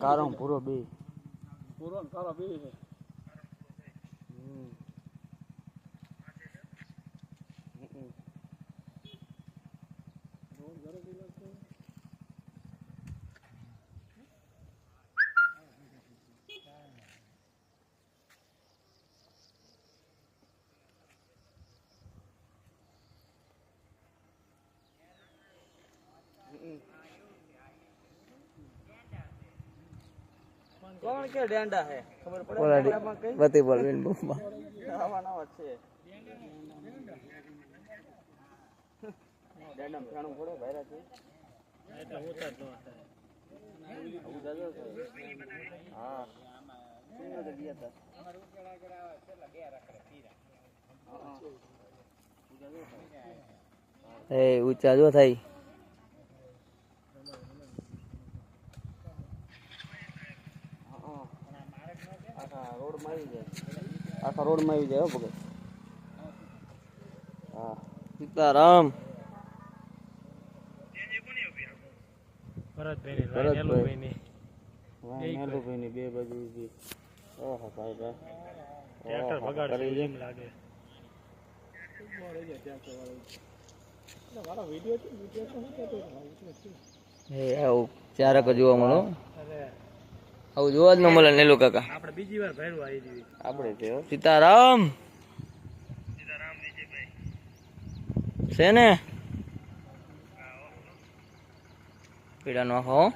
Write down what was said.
કારો પૂરો બે. પૂરો ને કારો બે છે. રોડ કોણ કે ડેંડા હે? ખબર પડે બતી બોલ બેન બુમ્બા આવા નવા છે. ડેંડા ફેણું પડે ભાઈરા છે આવું જાજો છે. હા. સિંગલ તો ગયા. એ ઊંચા જો થાય હા, હા. આખા રોડમાં આવી જાય. આખા રોડમાં આવી જાય ભગત. હા. સીતારામ. ભરતભાઈ ની બે બાજુ ઊભી ઓહો ભાઈ ભાઈ. એ આવું ચારક જોવા મળો આવું જોવા જ ન મળે ને કાકા. આપણે બીજી વાર ભેરું આવી જઈએ. આપણે તે સીતારામ સીતારામ. છે ને? પીડા નો આખો?